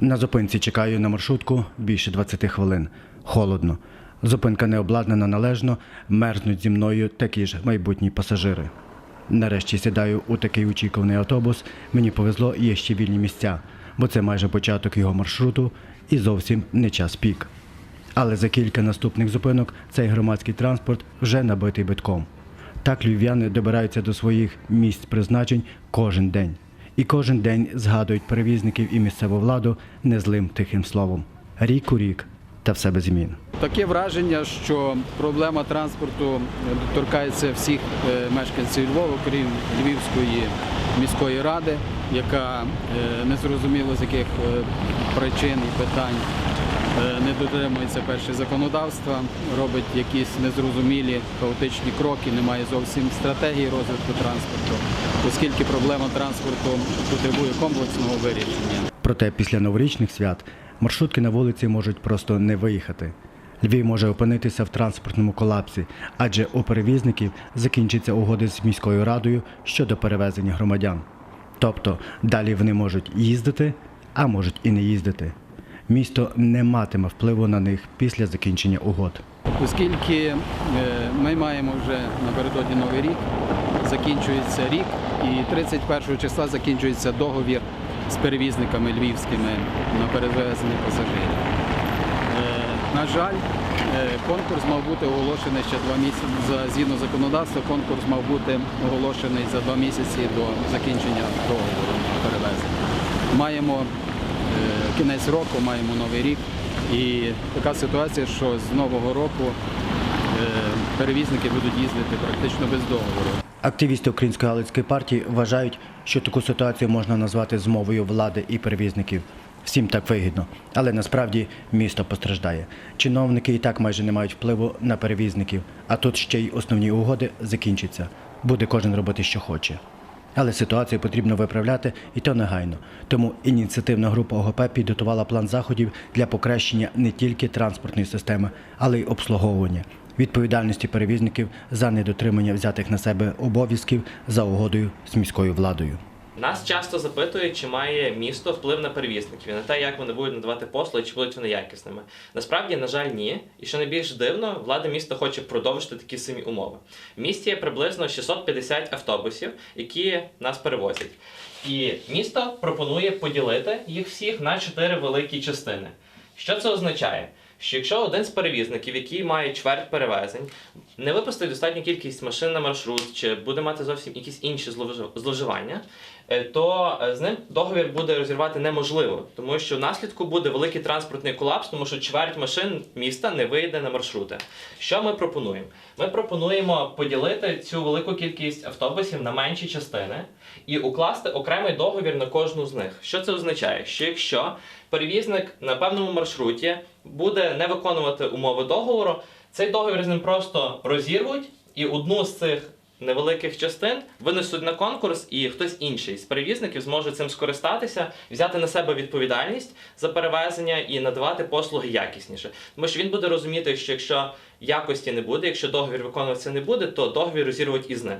На зупинці чекаю на маршрутку більше 20 хвилин. Холодно. Зупинка не обладнана належно, мерзнуть зі мною такі ж майбутні пасажири. Нарешті сідаю у такий очікуваний автобус. Мені повезло, є ще вільні місця, бо це майже початок його маршруту і зовсім не час пік. Але за кілька наступних зупинок цей громадський транспорт вже набитий битком. Так львів'яни добираються до своїх місць призначень кожен день. І кожен день згадують перевізників і місцеву владу незлим тихим словом. Рік у рік та все без змін. Таке враження, що проблема транспорту торкається всіх е, мешканців Львова, крім Львівської міської ради, яка е, незрозуміло з яких е, причин і питань не дотримується перше законодавства, робить якісь незрозумілі хаотичні кроки, немає зовсім стратегії розвитку транспорту, оскільки проблема транспорту потребує комплексного вирішення. Проте після новорічних свят маршрутки на вулиці можуть просто не виїхати. Львів може опинитися в транспортному колапсі, адже у перевізників закінчаться угоди з міською радою щодо перевезення громадян. Тобто далі вони можуть їздити, а можуть і не їздити. Місто не матиме впливу на них після закінчення угод. Оскільки е, ми маємо вже напередодні новий рік, закінчується рік, і 31 числа закінчується договір з перевізниками львівськими на перевезення пасажирів. Е, На жаль, е, конкурс мав бути оголошений ще два місяці. Згідно законодавства, конкурс мав бути оголошений за два місяці до закінчення договору перевезення. Маємо кінець року, маємо новий рік. І така ситуація, що з нового року е, перевізники будуть їздити практично без договору. Активісти Української Галицької партії вважають, що таку ситуацію можна назвати змовою влади і перевізників. Всім так вигідно, але насправді місто постраждає. Чиновники і так майже не мають впливу на перевізників, а тут ще й основні угоди закінчаться. Буде кожен робити, що хоче. Але ситуацію потрібно виправляти і то негайно. Тому ініціативна група ОГП підготувала план заходів для покращення не тільки транспортної системи, але й обслуговування, відповідальності перевізників за недотримання взятих на себе обов'язків за угодою з міською владою. Нас часто запитують, чи має місто вплив на перевізників на те, як вони будуть надавати послуги, чи будуть вони якісними. Насправді, на жаль, ні. І що найбільш дивно, влада міста хоче продовжити такі самі умови. В місті є приблизно 650 автобусів, які нас перевозять. І місто пропонує поділити їх всіх на чотири великі частини. Що це означає? Що якщо один з перевізників, який має чверть перевезень, не випустить достатню кількість машин на маршрут, чи буде мати зовсім якісь інші зловж- зловживання, е, то е, з ним договір буде розірвати неможливо, тому що внаслідку буде великий транспортний колапс, тому що чверть машин міста не вийде на маршрути. Що ми пропонуємо? Ми пропонуємо поділити цю велику кількість автобусів на менші частини і укласти окремий договір на кожну з них. Що це означає? Що якщо перевізник на певному маршруті буде не виконувати умови договору, цей договір з ним просто розірвуть і одну з цих невеликих частин винесуть на конкурс, і хтось інший з перевізників зможе цим скористатися, взяти на себе відповідальність за перевезення і надавати послуги якісніше. Тому що він буде розуміти, що якщо якості не буде, якщо договір виконуватися не буде, то договір розірвуть із ним.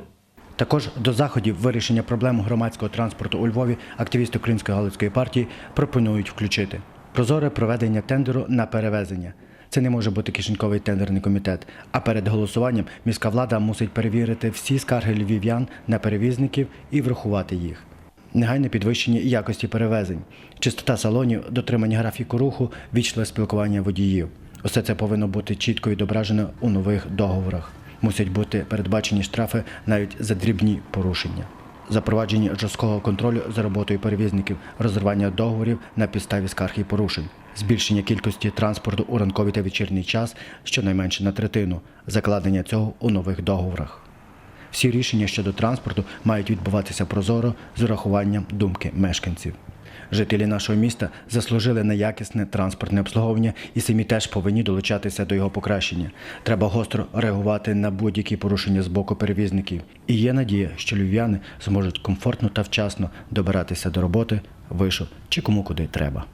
Також до заходів вирішення проблем громадського транспорту у Львові активісти Української Галицької партії пропонують включити прозоре проведення тендеру на перевезення. Це не може бути кишеньковий тендерний комітет. А перед голосуванням міська влада мусить перевірити всі скарги львів'ян на перевізників і врахувати їх. Негайне підвищення якості перевезень, чистота салонів, дотримання графіку руху, вічливе спілкування водіїв. Усе це повинно бути чітко відображено у нових договорах. Мусять бути передбачені штрафи навіть за дрібні порушення. Запровадження жорсткого контролю за роботою перевізників, розривання договорів на підставі скарг і порушень, збільшення кількості транспорту у ранковий та вечірній час щонайменше на третину, закладення цього у нових договорах. Всі рішення щодо транспорту мають відбуватися прозоро з урахуванням думки мешканців. Жителі нашого міста заслужили на якісне транспортне обслуговування і самі теж повинні долучатися до його покращення. Треба гостро реагувати на будь-які порушення з боку перевізників. І є надія, що львів'яни зможуть комфортно та вчасно добиратися до роботи, вишу чи кому куди треба.